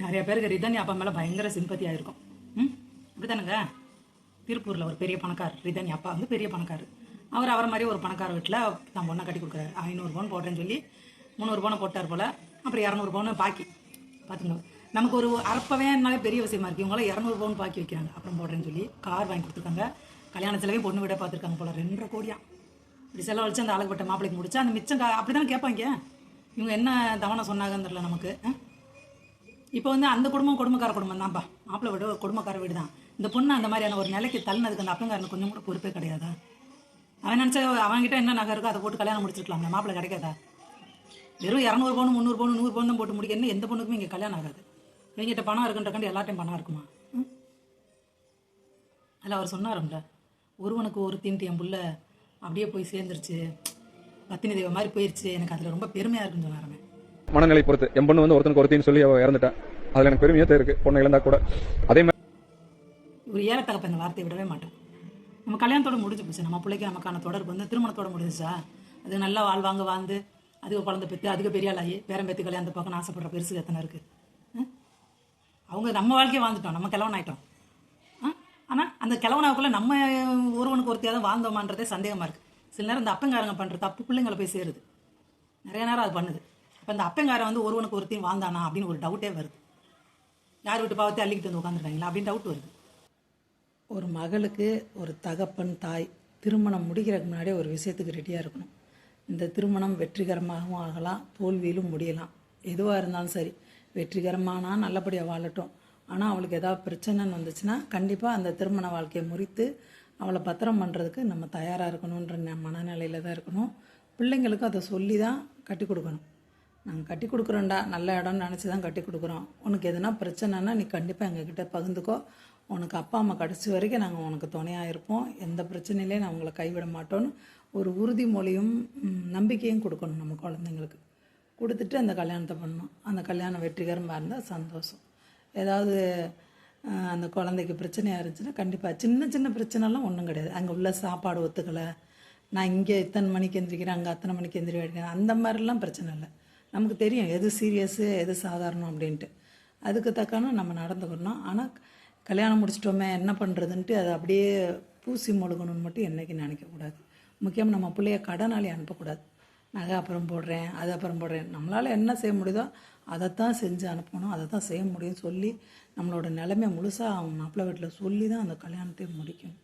நிறைய பேருக்கு ரிதன்யா அப்பா மேலே பயங்கர சிம்பத்தியாக இருக்கும் ம்? அப்படிதானுங்க திருப்பூரில் ஒரு பெரிய பணக்காரர் ரிதன்யா அப்பா வந்து பெரிய பணக்காரர். அவர் அவரை மாதிரி ஒரு பணக்கார வீட்டில் தான் பொண்ணை கட்டி கொடுக்குறாரு. ஐநூறு பவுன் போடுறேன்னு சொல்லி முந்நூறு பவுனை போட்டார் போல் அப்புறம் இரநூறு பவுன் பாக்கி. பார்த்துங்க நமக்கு ஒரு அறப்பவேனாலே பெரிய விஷயமா இருக்குது இவங்களாம் இரநூறு பவுன் பாக்கி வைக்கிறாங்க. அப்புறம் போடுறேன்னு சொல்லி கார் வாங்கி கொடுத்துருக்காங்க. கல்யாணத்துலவே பொண்ணு விட பார்த்துருக்காங்க போல். ரெண்டரை கோடியா. இப்படி செலவழிச்சு அந்த அழகுப்பட்ட மாப்பிளைக்கு முடிச்சா அந்த மிச்சம் அப்படி தானே கேட்பாங்க? இவங்க என்ன தவணை சொன்னாங்கன்னு தெரியல நமக்கு இப்போ வந்து அந்த குடும்பம் குடும்பக்கார குடும்பம் தான்ப்பா மாப்பிள்ளை வீடு குடும்பக்கார வீடு தான் இந்த பொண்ணு அந்த மாதிரியான ஒரு நிலைக்கு தள்ளினதுக்கு அந்த அப்பங்காரனுக்கு கொஞ்சம் கூட பொறுப்பே கிடையாதா? அவன் நினச்சா அவன்கிட்ட என்ன நகை இருக்கோ அதை போட்டு கல்யாணம் முடிச்சிருக்கலாம். மாப்பிள்ளை கிடைக்காதா? வெறும் இரநூறு பவுன் முந்நூறு பவுன் நூறு பவுன் தான் போட்டு முடிக்க. என்ன எந்த பொண்ணுக்குமே இங்கே கல்யாணம் ஆகாது. இவங்கிட்ட பணம் இருக்குன்றக்காண்டி எல்லாத்தையும் பணம் இருக்குமா? ம்? அதில் அவர் சொன்னாரும்ல ஒருவனுக்கு ஒரு தீண்டு என் புள்ள அப்படியே போய் சேர்ந்துருச்சு. பத்தினி தெய்வம் மாதிரி போயிடுச்சு எனக்கு அதில் ரொம்ப பெருமையாக இருக்குன்னு சொன்னாருமே. மனநிலை பொறுத்து. என் பொண்ணு வந்து ஒருத்தனுக்கு ஒருத்தின்னு சொல்லி அவ இறந்துட்டா. அதுல எனக்கு பெருமையா தான் இருக்கு. பொண்ணை இழந்தா கூட. அதே மாதிரி ஒரு ஏழை தகப்ப இந்த வார்த்தையை விடவே மாட்டோம். நம்ம கல்யாணத்தோட முடிஞ்சு போச்சு. நம்ம பிள்ளைக்கு நமக்கான தொடர்பு வந்து திருமணத்தோட முடிஞ்சுச்சா? அது நல்லா வாழ்வாங்க வாழ்ந்து அதுக்கு குழந்தை பெற்று அதுக்கு பெரிய ஆளாகி பேரம் பேத்து கல்யாணத்தை பார்க்கணும் ஆசைப்படுற பெருசு எத்தனை இருக்குது அவங்க நம்ம வாழ்க்கையை வாழ்ந்துட்டோம். நம்ம கிழவன் ஆயிட்டோம். ஆனால் அந்த கிழவனாவுக்குள்ளே நம்ம ஒருவனுக்கு ஒருத்தியாக தான் வாழ்ந்தோமான்றதே சந்தேகமாக இருக்குது சில நேரம் இந்த அப்பங்காரங்க பண்ணுற தப்பு பிள்ளைங்களை போய் சேருது. நிறைய நேரம் அது பண்ணுது. இப்போ இந்த அப்பங்கார வந்து ஒருவனுக்கு ஒருத்தையும் வாழ்ந்தானா அப்படின்னு ஒரு டவுட்டே வருது. யார் வீட்டு பாவத்தை அள்ளிக்கிட்டு வந்து உட்காந்துருக்காங்களா அப்படின்னு டவுட் வருது. ஒரு மகளுக்கு ஒரு தகப்பன் தாய் திருமணம் முடிக்கிறதுக்கு முன்னாடியே ஒரு விஷயத்துக்கு ரெடியாக இருக்கணும். இந்த திருமணம் வெற்றிகரமாகவும் ஆகலாம் தோல்வியிலும் முடியலாம். எதுவாக இருந்தாலும் சரி வெற்றிகரமானா நல்லபடியாக வாழட்டும். ஆனால் அவளுக்கு ஏதாவது பிரச்சனைன்னு வந்துச்சுன்னா கண்டிப்பாக அந்த திருமண வாழ்க்கையை முறித்து அவளை பத்திரம் பண்ணுறதுக்கு நம்ம தயாராக இருக்கணுன்ற மனநிலையில் தான் இருக்கணும். பிள்ளைங்களுக்கும் அதை சொல்லி தான் கட்டி கொடுக்கணும். நாங்கள் கட்டி கொடுக்குறோண்டா நல்ல இடம்னு நினச்சி தான் கட்டி கொடுக்குறோம். உனக்கு எதுனா பிரச்சனைனா நீ கண்டிப்பாக எங்ககிட்ட பகிர்ந்துக்கோ. உனக்கு அப்பா அம்மா கடைசி வரைக்கும் நாங்கள் உனக்கு துணையாக இருப்போம். எந்த பிரச்சனையிலையும் நான் உங்களை கைவிட மாட்டோன்னு ஒரு உறுதிமொழியும் நம்பிக்கையும் கொடுக்கணும் நம்ம குழந்தைங்களுக்கு. கொடுத்துட்டு அந்த கல்யாணத்தை பண்ணணும். அந்த கல்யாணம் வெற்றிகரமாக இருந்தால் சந்தோஷம். ஏதாவது அந்த குழந்தைக்கு பிரச்சனையாக இருந்துச்சுன்னா கண்டிப்பாக சின்ன சின்ன பிரச்சனைலாம் ஒன்றும் கிடையாது. அங்கே உள்ள சாப்பாடு ஒத்துக்கலை. நான் இங்கே இத்தனை மணிக்கு எந்திரிக்கிறேன் அங்கே அத்தனை மணிக்கு எந்திரிக்கிறேன். அந்த மாதிரிலாம் பிரச்சனை இல்லை. நமக்கு தெரியும் எது சீரியஸு எது சாதாரணம் அப்படின்ட்டு. அதுக்கு தக்கான நம்ம நடந்துக்கணும். ஆனால் கல்யாணம் முடிச்சிட்டோமே என்ன பண்ணுறதுன்ட்டு அதை அப்படியே பூசி முழுகணும்னு மட்டும் என்றைக்கு நினைக்கக்கூடாது. முக்கியமாக நம்ம பிள்ளைய கடனாளி அனுப்பக்கூடாது. நகை அப்புறம் போடுறேன் அது அப்புறம் போடுறேன். நம்மளால் என்ன செய்ய முடியுதோ அதைத்தான் செஞ்சு அனுப்பணும் அதை தான் செய்ய முடியும்னு சொல்லி நம்மளோட நிலைமைய முழுசாக அவங்க மாப்பிள்ளை வீட்டில் சொல்லி தான் அந்த கல்யாணத்தை முடிக்கணும்.